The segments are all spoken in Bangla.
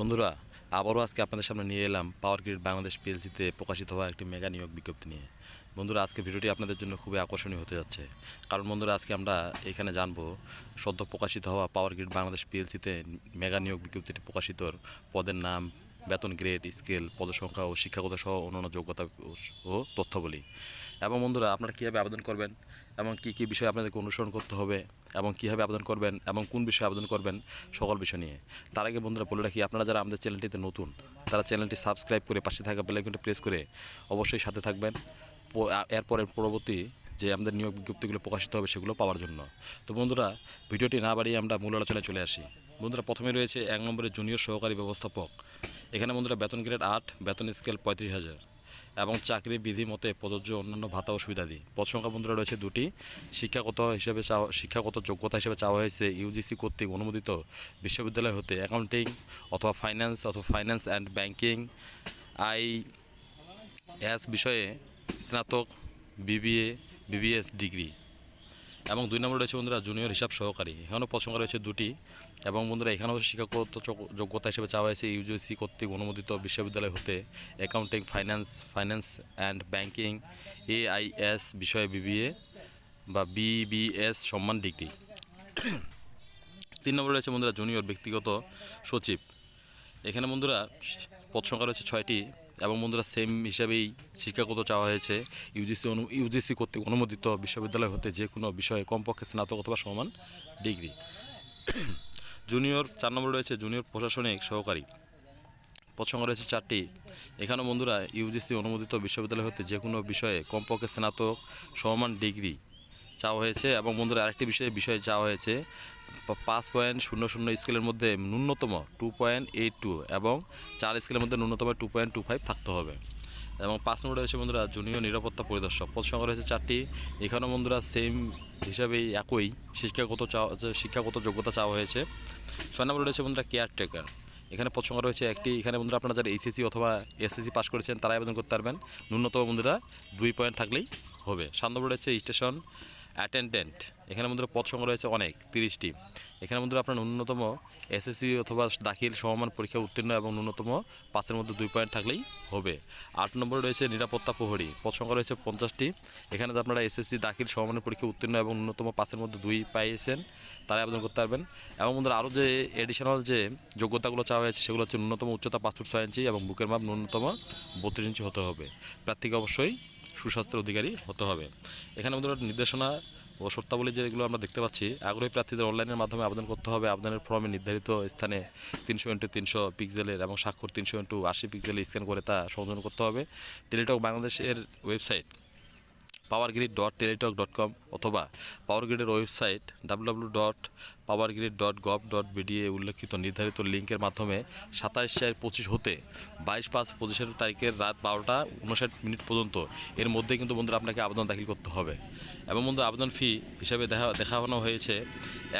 বন্ধুরা, আবারও আজকে আপনাদের সামনে নিয়ে এলাম পাওয়ার গ্রিড বাংলাদেশ পিএলসিতে প্রকাশিত হওয়া একটি মেগা নিয়োগ বিজ্ঞপ্তি নিয়ে। বন্ধুরা, আজকে ভিডিওটি আপনাদের জন্য খুবই আকর্ষণীয় হতে যাচ্ছে। কারণ বন্ধুরা, আজকে আমরা এখানে জানব, সদ্য প্রকাশিত হওয়া পাওয়ার গ্রিড বাংলাদেশ পিএলসিতে মেগা নিয়োগ বিজ্ঞপ্তিটি প্রকাশিত পদের নাম, বেতন গ্রেড স্কেল পদসংখ্যা ও শিক্ষাগত সহ অন্যান্য যোগ্যতা ও তথ্যাবলী। এবং বন্ধুরা, আপনারা কীভাবে আবেদন করবেন? এবং কী কী বিষয় আপনাদেরকে অনুসরণ করতে হবে এবং কীভাবে আবেদন করবেন এবং কোন বিষয়ে আবেদন করবেন, সকল বিষয় নিয়ে। তার আগে বন্ধুরা বলে রাখি, আপনারা যারা আমাদের চ্যানেলটিতে নতুন, তারা চ্যানেলটি সাবস্ক্রাইব করে পাশে থাকা বেলাইকনটি প্রেস করে অবশ্যই সাথে থাকবেন। এরপরের পরবর্তী যে আমাদের নিয়োগ বিজ্ঞপ্তিগুলো প্রকাশিত হবে সেগুলো পাওয়ার জন্য। তো বন্ধুরা, ভিডিওটি না বাড়িয়ে আমরা মূল আলোচনায় চলে আসি। বন্ধুরা, প্রথমে রয়েছে এক নম্বরে জুনিয়র সহকারী ব্যবস্থাপক। এখানে বন্ধুরা, বেতন গ্রেড আট, বেতন স্কেল পঁয়ত্রিশ হাজার। এবং চাকরি বিধি মতে প্রযোজ্য অন্যান্য ভাতা ও সুবিধাদি পদ সংখ্যা বন্ধুরা রয়েছে দুটি। শিক্ষাগত হিসেবে চাওয়া শিক্ষাগত যোগ্যতা হিসেবে চাওয়া হয়েছে ইউজিসি কর্তৃক অনুমোদিত বিশ্ববিদ্যালয় হতে অ্যাকাউন্টিং অথবা ফাইন্যান্স অথবা finance and banking, I S বিষয়ে স্নাতক, বিবিএ, বিবিএস ডিগ্রি। এবং দুই নম্বরে রয়েছে বন্ধুরা জুনিয়র হিসাব সহকারী। এখানেও সংখ্যা রয়েছে দুটি এবং বন্ধুরা এখানেও শিক্ষাগত যোগ্যতা হিসেবে চাওয়া হয়েছে ইউজিসি কর্তৃক অনুমোদিত বিশ্ববিদ্যালয় হতে। Accounting finance finance and banking AIS বিষয়ে বিবিএ বা বিবিএস সম্মান ডিগ্রি তিন নম্বরে রয়েছে বন্ধুরা জুনিয়র ব্যক্তিগত সচিব। এখানে বন্ধুরা পদ সংখ্যা রয়েছে ছয়টি এবং বন্ধুরা সেম হিসাবেই শিক্ষাগত চাওয়া হয়েছে। ইউজিসি অনু ইউজিসি কর্তৃক অনুমোদিত বিশ্ববিদ্যালয় হতে যে কোনো বিষয়ে কমপক্ষে স্নাতক অথবা সমান ডিগ্রি। জুনিয়র, চার নম্বরে রয়েছে জুনিয়র প্রশাসনিক সহকারী। সংখ্যা রয়েছে চারটি। এখানে বন্ধুরা ইউজিসি অনুমোদিত বিশ্ববিদ্যালয় হতে যে কোনো বিষয়ে কমপক্ষে স্নাতক, সমান ডিগ্রি চাওয়া হয়েছে এবং বন্ধুরা আরেকটি বিষয়ে বিষয়ে চাওয়া হয়েছে পাঁচ পয়েন্ট শূন্য শূন্য স্কেলের মধ্যে ন্যূনতম টু পয়েন্ট এইট টু এবং চার স্কেলের মধ্যে ন্যূনতম টু পয়েন্ট টু ফাইভ থাকতে হবে। এবং পাঁচ নম্বরে রয়েছে বন্ধুরা জুনিয়র নিরাপত্তা পরিদর্শক। পদ সংখ্যা রয়েছে চারটি। এখানেও বন্ধুরা সেম হিসাবেই একই শিক্ষাগত চাওয়া শিক্ষাগত যোগ্যতা চাওয়া হয়েছে। ছয় নম্বরে রয়েছে বন্ধুরা কেয়ারটেকার। এখানে পদ সংখ্যা রয়েছে একটি। এখানে বন্ধুরা আপনারা যারা এইচএসসি অথবা এসএসসি পাস করেছেন, তারা আবেদন করতে পারবেন। ন্যূনতম বন্ধুরা দুই পয়েন্ট থাকলেই হবে। সাত নম্বরে রয়েছে স্টেশন। অ্যাটেন্ডেন্ট। এখানে বন্ধুরা পদ সংখ্যা রয়েছে অনেক, তিরিশটি। এখানে বন্ধুরা আপনার ন্যূনতম এসএসসি অথবা দাখিল সমমান পরীক্ষা উত্তীর্ণ এবং ন্যূনতম পাঁচের মধ্যে দুই পয়েন্ট থাকলেই হবে। আট নম্বরে রয়েছে নিরাপত্তা প্রহরী, পদ সংখ্যা রয়েছে পঞ্চাশটি। এখানে আপনারা এসএসসি দাখিল সমমানের পরীক্ষা উত্তীর্ণ এবং ন্যূনতম পাঁচের মধ্যে দুই পাইয়েছেন তারা আবেদন করতে পারবেন। এবং বন্ধুরা আরও যে এডিশনাল যে যোগ্যতাগুলো চাওয়া হয়েছে, সেগুলো হচ্ছে ন্যূনতম উচ্চতা পাঁচ ফুট ছয় ইঞ্চি এবং বুকের মাপ ন্যূনতম বত্রিশ ইঞ্চি হতে হবে। প্রার্থীকে অবশ্যই সুস্বাস্থ্যের অধিকারী হতে হবে। এখানে আমাদের নির্দেশনা ও শর্তাবলী যেগুলো আমরা দেখতে পাচ্ছি, আগ্রহী প্রার্থীদের অনলাইনের মাধ্যমে আবেদন করতে হবে। আবেদনের ফর্মে নির্ধারিত স্থানে তিনশো ইন্টু তিনশো পিক্সেলের এবং স্বাক্ষর তিনশো ইন্টু আশি পিক্সেলে স্ক্যান করে তা সংযোজন করতে হবে। টেলিটক বাংলাদেশের website power grid dot Teletalk dot com অথবা power গ্রিডের website W dot power grid dot gov dot BD উল্লেখিত নির্ধারিত লিঙ্কের মাধ্যমে সাতাশ চার পঁচিশ হতে বাইশ পাঁচ পঁচিশের তারিখের রাত বারোটা উনষাট মিনিট পর্যন্ত এর মধ্যে কিন্তু বন্ধুরা আপনাকে আবেদন দাখিল করতে হবে। এবং বন্ধু আবেদন ফি হিসাবে দেখা, দেখানো হয়েছে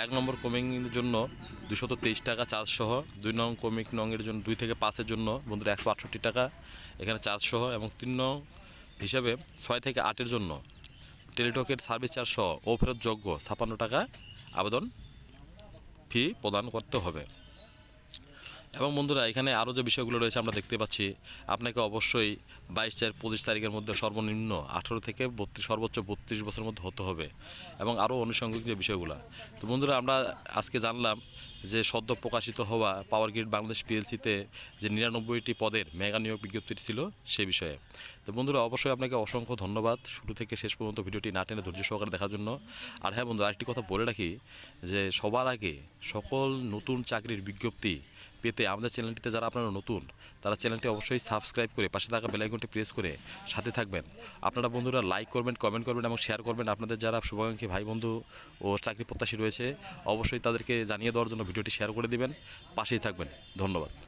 এক নম্বর কমিংয়ের জন্য দুশত তেইশ টাকা চার্জ সহ, দুই নং কমিক নংয়ের জন্য দুই থেকে পাঁচের জন্য বন্ধুরা একশো আটষট্টি টাকা এখানে চার্জ সহ এবং তিন নং হিসাবে ছয় থেকে আটের জন্য টেলিটকের সার্ভিস চার্জ সহ ও ফেরতযোগ্য ছাপান্ন টাকা আবেদন ফি প্রদান করতে হবে। এবং বন্ধুরা, এখানে আরও যে বিষয়গুলো রয়েছে আমরা দেখতে পাচ্ছি, আপনাকে অবশ্যই বাইশ চার পঁচিশ তারিখের মধ্যে সর্বনিম্ন আঠেরো থেকে বত্রিশ, সর্বোচ্চ বত্রিশ বছরের মধ্যে হতে হবে এবং আরও আনুষঙ্গিক যে বিষয়গুলো। তো বন্ধুরা, আমরা আজকে জানলাম যে সদ্য প্রকাশিত হওয়া পাওয়ার গ্রিড বাংলাদেশ পিএলসিতে যে নিরানব্বইটি পদের মেগা নিয়োগ বিজ্ঞপ্তিটি ছিল সে বিষয়ে। তো বন্ধুরা, অবশ্যই আপনাকে অসংখ্য ধন্যবাদ শুরু থেকে শেষ পর্যন্ত ভিডিওটি না টেনে ধৈর্য সহকারে দেখার জন্য। আর হ্যাঁ বন্ধুরা, আরেকটি কথা বলে রাখি যে সবার আগে সকল নতুন চাকরির বিজ্ঞপ্তি পেতে আমাদের চ্যানেলটিতে যারা আপনারা নতুন, তারা চ্যানেলটি অবশ্যই সাবস্ক্রাইব করে পাশে থাকা বেলাইকনটি প্রেস করে সাথে থাকবেন। আপনারা বন্ধুরা লাইক করবেন কমেন্ট করবেন এবং শেয়ার করবেন। আপনাদের যারা শুভাকাঙ্ক্ষী ভাই বন্ধু ও চাকরি প্রত্যাশী রয়েছে, অবশ্যই তাদেরকে জানিয়ে দেওয়ার জন্য ভিডিওটি শেয়ার করে দেবেন। পাশেই থাকবেন। ধন্যবাদ।